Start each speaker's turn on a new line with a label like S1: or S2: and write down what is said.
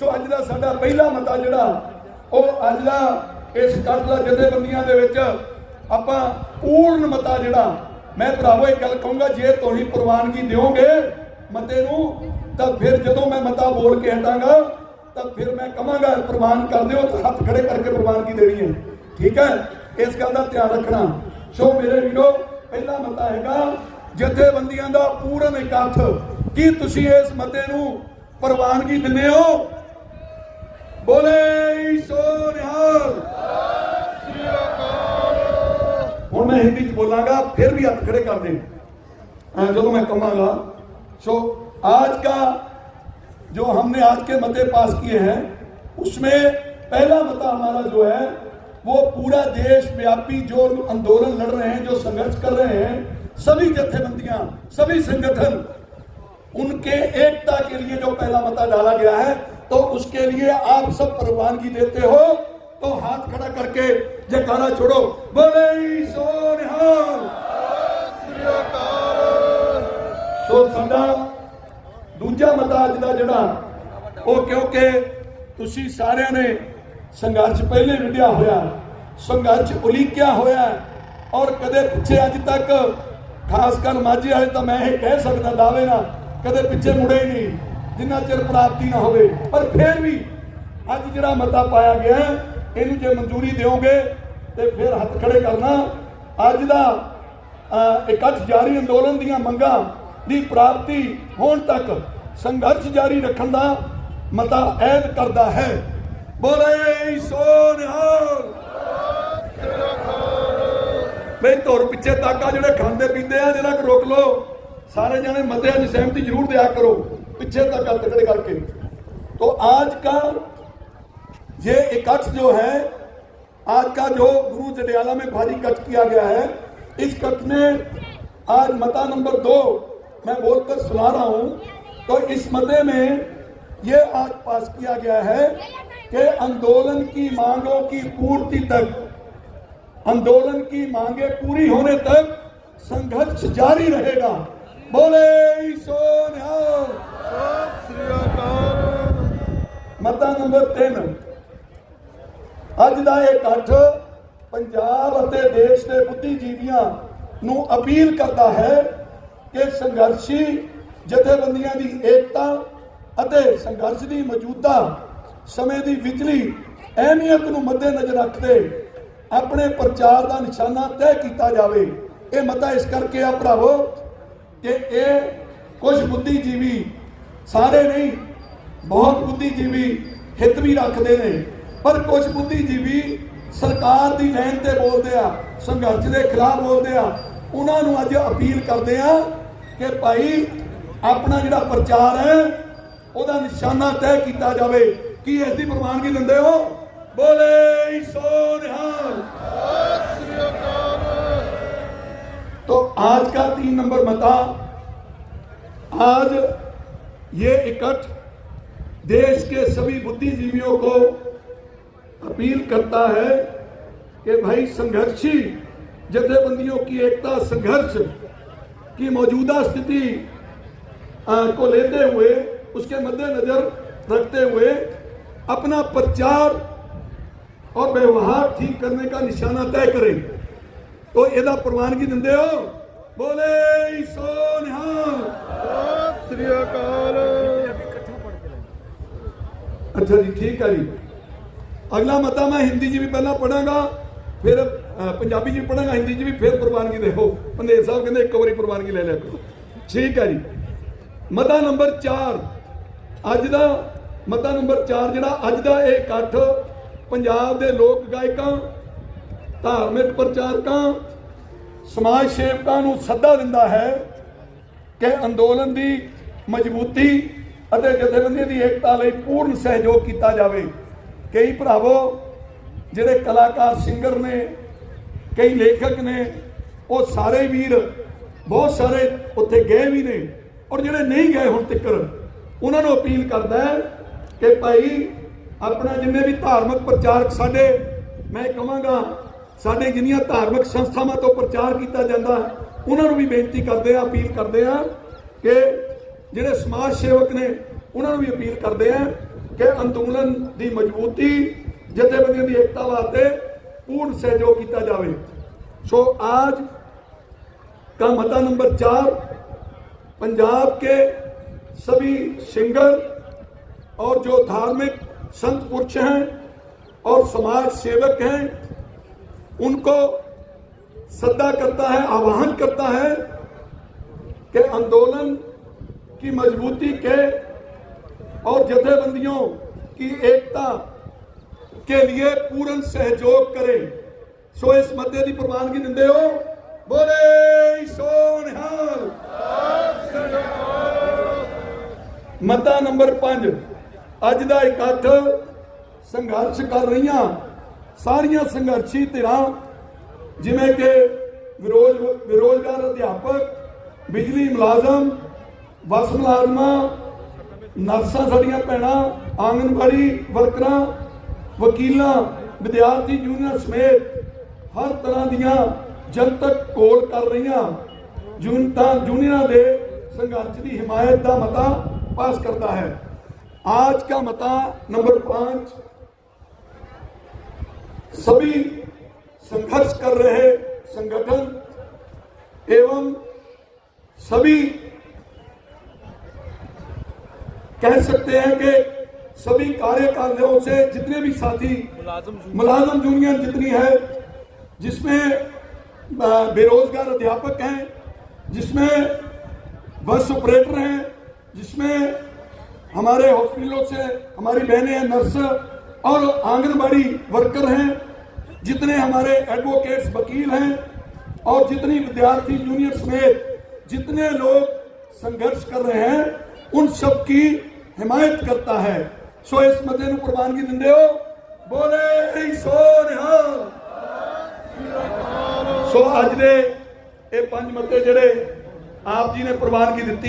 S1: ਸੋ ਅੱਜ ਦਾ ਸਾਡਾ ਪਹਿਲਾ ਮਤਾ ਜਿਹੜਾ, ਉਹ ਅੱਜ ਦਾ ਇਸ ਕੱਟ ਜਥੇਬੰਦੀਆਂ ਦੇ ਵਿੱਚ ਆਪਾਂ ਪੂਰਨ ਮਤਾ ਜਿਹੜਾ, ਮੈਂ ਭਰਾਵੋ ਇਹ ਗੱਲ ਕਹੂੰਗਾ, ਜੇ ਤੁਸੀਂ ਪ੍ਰਵਾਨਗੀ ਦਿਓਗੇ ਮਤੇ ਨੂੰ, ਤਾਂ ਫਿਰ ਜਦੋਂ ਮੈਂ ਮਤਾ ਬੋਲ ਕੇ ਹਟਾਂਗਾ, ਤਾਂ ਫਿਰ ਮੈਂ ਕਹਾਂਗਾ, ਪ੍ਰਵਾਨ ਕਰ ਦਿਓ ਤਾਂ ਹੱਥ ਖੜੇ ਕਰਕੇ ਪ੍ਰਵਾਨਗੀ ਦੇਣੀ ਹੈ। ਠੀਕ ਹੈ? ਇਸ ਗੱਲ ਦਾ ਧਿਆਨ ਰੱਖਣਾ। ਸੋ ਮੇਰੇ ਵੀਰੋ, ਪਹਿਲਾ ਮਤਾ ਹੈਗਾ, ਜਥੇਬੰਦੀਆਂ ਦਾ ਪੂਰਨ ਇਕੱਠ। ਕੀ ਤੁਸੀਂ ਇਸ ਮਤੇ ਨੂੰ ਪ੍ਰਵਾਨਗੀ ਦਿੰਦੇ ਹੋ? ਬੋਲੇ ਸੋ ਨਿਹਾਲ ਹੁਣ ਮੈਂ ਹਿੰਦੀ ਚ ਬੋਲਾਂਗਾ ਫਿਰ ਵੀ ਹੱਥ ਖੜੇ ਕਰ ਦੇ हाँ, ਜਦੋਂ मैं कहूँगा सो आज का जो हमने आज के मते पास किए हैं उसमें पहला मता हमारा जो है वो पूरा देश व्यापी जो आंदोलन लड़ रहे हैं जो संघर्ष कर रहे हैं सभी जत्थेबंदियां सभी संगठन उनके एकता के लिए जो पहला मता डाला गया है तो उसके लिए आप सब परवानगी देते हो तो हाथ खड़ा करके जयकारा छोड़ो बोले सो निहाल ਸੋ ਸਾਡਾ ਦੂਜਾ ਮਤਾ ਅੱਜ ਦਾ ਜਿਹੜਾ ਉਹ ਕਿਉਂਕਿ ਤੁਸੀਂ ਸਾਰਿਆਂ ਨੇ ਸੰਘਰਸ਼ ਪਹਿਲੇ ਵਿੱਢਿਆ ਹੋਇਆ ਸੰਘਰਸ਼ ਉਲੀਕਿਆ ਹੋਇਆ ਹੈ ਔਰ ਕਦੇ ਪਿੱਛੇ ਅੱਜ ਤੱਕ ਖਾਸ ਕਰ ਮਾਝੇ ਵਾਲੇ ਤਾਂ ਮੈਂ ਇਹ ਕਹਿ ਸਕਦਾ ਦਾਅਵੇ ਨਾਲ ਕਦੇ ਪਿੱਛੇ ਮੁੜੇ ਹੀ ਨਹੀਂ ਜਿੰਨਾ ਚਿਰ ਪ੍ਰਾਪਤੀ ਨਾ ਹੋਵੇ। ਪਰ ਫਿਰ ਵੀ ਅੱਜ ਜਿਹੜਾ ਮਤਾ ਪਾਇਆ ਗਿਆ ਇਹਨੂੰ ਜੇ ਮਨਜ਼ੂਰੀ ਦਿਓਗੇ ਤੇ ਫਿਰ ਹੱਥ ਖੜੇ ਕਰਨਾ। ਅੱਜ ਦਾ ਇਕੱਠ ਜਾਰੀ ਅੰਦੋਲਨ ਦੀਆਂ ਮੰਗਾਂ ਦੀ ਪ੍ਰਾਪਤੀ ਹੋਣ ਤੱਕ ਸੰਘਰਸ਼ ਜਾਰੀ ਰੱਖਣ ਦਾ ਮਤਾ ਐਦ ਕਰਦਾ ਹੈ। ਬੋਲੇ ਸੋ ਨਿਹਾਲ ਬਈ ਧੁਰ ਪਿੱਛੇ ਤੱਕ ਆ ਜਿਹੜੇ ਖਾਂਦੇ ਪੀਂਦੇ ਆ ਜਿਹੜਾ ਰੋਕ ਲੋ ਸਾਰੇ ਜਣੇ ਮਤਿਆਂ ਦੀ ਸਹਿਮਤੀ ਜ਼ਰੂਰ ਦਿਆ ਕਰੋ। ਪਿੱਛੇ तक खड़े करके। तो आज का ये इकट्ठ जो है, आज का जो गुरु जडियाला में भारी इकट्ठ किया गया है, इस इकट्ठ में आज मता नंबर दो मैं बोलकर सुना रहा हूँ। तो इस मते में ये आज पास किया गया है कि आंदोलन की मांगों की पूर्ति तक, आंदोलन की मांगे पूरी होने तक संघर्ष जारी रहेगा। बोले सो निहाल ਮਤਾ ਨੰਬਰ 3 ਅੱਜ ਦਾ ਇਹ ਇਕੱਠ ਪੰਜਾਬ ਅਤੇ ਦੇਸ਼ ਦੇ ਬੁੱਧੀਜੀਵੀਆਂ ਨੂੰ ਅਪੀਲ ਕਰਦਾ ਹੈ ਕਿ ਸੰਘਰਸ਼ੀ ਜਥੇਬੰਦੀਆਂ ਦੀ ਏਕਤਾ ਅਤੇ ਸੰਘਰਸ਼ ਦੀ ਮੌਜੂਦਾ ਸਮੇਂ ਦੀ ਵਿਚਲੀ ਅਹਿਮੀਅਤ ਨੂੰ ਮੱਦੇਨਜ਼ਰ ਰੱਖਦੇ ਆਪਣੇ ਪ੍ਰਚਾਰ ਦਾ ਨਿਸ਼ਾਨਾ ਤੈਅ ਕੀਤਾ ਜਾਵੇ। ਇਹ ਮਤਾ ਇਸ ਕਰਕੇ ਆ ਭਰਾਵੋ ਕਿ ਇਹ ਕੁਝ ਬੁੱਧੀਜੀਵੀ ਸਾਰੇ ਨਹੀਂ ਬਹੁਤ ਬੁੱਧੀਜੀਵੀ ਹਿੱਤ ਵੀ ਰੱਖਦੇ ਨੇ ਪਰ ਕੁਝ ਬੁੱਧੀਜੀਵੀ ਸਰਕਾਰ ਦੀ ਲਾਈਨ ਤੇ ਬੋਲਦੇ ਆ ਸੰਘਰਸ਼ ਦੇ ਖਿਲਾਫ ਬੋਲਦੇ ਆ ਉਹਨਾਂ ਨੂੰ ਅੱਜ ਅਪੀਲ ਕਰਦੇ ਆ ਕਿ ਭਾਈ ਆਪਣਾ ਜਿਹੜਾ ਪ੍ਰਚਾਰ ਹੈ ਉਹਦਾ ਨਿਸ਼ਾਨਾ ਤੈਅ ਕੀਤਾ ਜਾਵੇ ਕੀ ਇਸ ਦੀ ਪ੍ਰਵਾਨਗੀ ਦਿੰਦੇ ਹੋ ਬੋਲੇ ਸੋ ਨਿਹਾਲ तो आज का तीन नंबर मता आज ये इकट्ठ देश के सभी बुद्धिजीवियों को अपील करता है कि भाई संघर्षी जथेबंदियों की एकता संघर्ष की मौजूदा स्थिति को लेते हुए, उसके मद्देनजर रखते हुए अपना प्रचार और व्यवहार ठीक करने का निशाना तय करें। तो यदा प्रवानगी देंदे हो, बोले सोनिहाल
S2: ਸ੍ਰੀ ਅਕਾਲ।
S1: ਅੱਛਾ ਜੀ, ਠੀਕ ਹੈ ਜੀ। ਅਗਲਾ ਮਤਾ ਮੈਂ ਹਿੰਦੀ 'ਚ ਵੀ ਪਹਿਲਾਂ ਪੜਾਂਗਾ ਫਿਰ ਪੰਜਾਬੀ 'ਚ ਵੀ ਪੜਾਂਗਾ ਹਿੰਦੀ 'ਚ ਵੀ ਫਿਰ ਪ੍ਰਵਾਨਗੀ ਦੇਖੋ ਪੰਦੇਰ ਸਾਹਿਬ ਕਹਿੰਦੇ ਇੱਕ ਵਾਰੀ ਪ੍ਰਵਾਨਗੀ ਲੈ ਲਿਆ ਕਰੋ। ਠੀਕ ਹੈ ਜੀ। ਮਤਾ ਨੰਬਰ 4 ਅੱਜ ਦਾ ਮਤਾ ਨੰਬਰ 4 ਜਿਹੜਾ, ਅੱਜ ਦਾ ਇਹ ਇਕੱਠ ਪੰਜਾਬ ਦੇ ਲੋਕ ਗਾਇਕਾਂ, ਧਾਰਮਿਕ ਪ੍ਰਚਾਰਕਾਂ, ਸਮਾਜ ਸੇਵਕਾਂ ਨੂੰ ਸੱਦਾ ਦਿੰਦਾ ਹੈ ਕਿ ਅੰਦੋਲਨ ਦੀ ਮਜ਼ਬੂਤੀ ਅਤੇ ਜਥੇਬੰਦੀਆਂ ਦੀ ਏਕਤਾ ਲਈ ਪੂਰਨ ਸਹਿਯੋਗ ਕੀਤਾ ਜਾਵੇ। ਕਈ ਭਰਾਵੋ, ਜਿਹੜੇ ਕਲਾਕਾਰ, ਸਿੰਗਰ ਨੇ, ਕਈ ਲੇਖਕ ਨੇ, ਉਹ ਸਾਰੇ ਵੀਰ, ਬਹੁਤ ਸਾਰੇ ਉੱਥੇ ਗਏ ਵੀ ਨੇ ਔਰ ਜਿਹੜੇ ਨਹੀਂ ਗਏ ਹੁਣ ਤੱਕ, ਉਹਨਾਂ ਨੂੰ ਅਪੀਲ ਕਰਦਾ ਕਿ ਭਾਈ, ਆਪਣਾ ਜਿੰਨੇ ਵੀ ਧਾਰਮਿਕ ਪ੍ਰਚਾਰਕ ਸਾਡੇ, ਮੈਂ ਕਹਾਂਗਾ, ਸਾਡੇ ਜਿੰਨੀਆਂ ਧਾਰਮਿਕ ਸੰਸਥਾਵਾਂ ਤੋਂ ਪ੍ਰਚਾਰ ਕੀਤਾ ਜਾਂਦਾ, ਉਹਨਾਂ ਨੂੰ ਵੀ ਬੇਨਤੀ ਕਰਦੇ ਆ ਅਪੀਲ ਕਰਦੇ ਆ ਕਿ ਜਿਹੜੇ ਸਮਾਜ ਸੇਵਕ ਨੇ ਉਹਨਾਂ ਨੂੰ ਵੀ ਅਪੀਲ ਕਰਦੇ ਆ ਕਿ ਅੰਦੋਲਨ ਦੀ ਮਜ਼ਬੂਤੀ ਜਥੇਬੰਦੀਆਂ ਦੀ ਏਕਤਾ ਵਾਸਤੇ ਪੂਰਨ ਸਹਿਯੋਗ ਕੀਤਾ ਜਾਵੇ ਸੋ ਅੱਜ का मता नंबर चार पंजाब के सभी सिंगर और जो धार्मिक संत पुरुष हैं और समाज सेवक हैं उनको सद्दा करता है आह्वान करता है कि आंदोलन की मजबूती के और जथेबंदियों की एकता के लिए पूर्ण सहयोग करें सो इस मते की प्रवानगी दिंदे हो बोले सोनिहाल ਮਤਾ ਨੰਬਰ 5 ਅੱਜ ਦਾ ਇਕੱਠ ਸੰਘਰਸ਼ ਕਰ ਰਹੀਆਂ ਸਾਰੀਆਂ ਸੰਘਰਸ਼ੀ ਧਿਰਾਂ ਜਿਵੇਂ ਕਿ ਵਿਰੋਧ ਵਿਰੋਜ਼ਗਾਰ ਅਧਿਆਪਕ ਬਿਜਲੀ ਮੁਲਾਜ਼ਮ ਬੱਸ ਮੁਲਾਜ਼ਮਾਂ ਨਰਸਾਂ ਸਾਡੀਆਂ ਭੈਣਾਂ ਆਂਗਨਵਾੜੀ ਵਰਕਰਾਂ ਵਕੀਲਾਂ ਵਿਦਿਆਰਥੀ ਯੂਨੀਅਨ ਸਮੇਤ ਹਰ ਤਰ੍ਹਾਂ ਦੀਆਂ ਜਨਤਕ ਕੋਲ ਕਰ ਰਹੀਆਂ ਜੂਨਤਾ ਜੂਨੀਅਰਾਂ ਦੇ संघर्ष की हिमायत का मता पास करता है आज का मता नंबर पांच सभी संघर्ष कर रहे संगठन एवं सभी कह सकते हैं कि सभी कार्यकारियों से जितने भी साथी, मुलाजम यूनियन जितनी है, जिसमें बेरोजगार अध्यापक हैं, जिसमें बस ऑपरेटर हैं, जिसमें हमारे हॉस्पिटलों से हमारी बहनें हैं, नर्स और आंगनबाड़ी वर्कर हैं, जितने हमारे एडवोकेट्स वकील हैं, और जितनी विद्यार्थी यूनियन समेत जितने लोग संघर्ष कर रहे हैं, उन सब की ਹਿਮਾਇਤ ਕਰਤਾ ਹੈ ਸੋ ਇਸ ਮਤੇ ਨੂੰ ਪ੍ਰਵਾਨਗੀ ਦਿੰਦੇ ਹੋ ਬੋਲੇ ਸੋ ਨਿਹਾਲ ਸੋ ਅੱਜ ਦੇ ਇਹ ਪੰਜ ਮਤੇ ਜਿਹੜੇ ਆਪ ਜੀ ਨੇ ਪ੍ਰਵਾਨਗੀ ਦਿੱਤੀ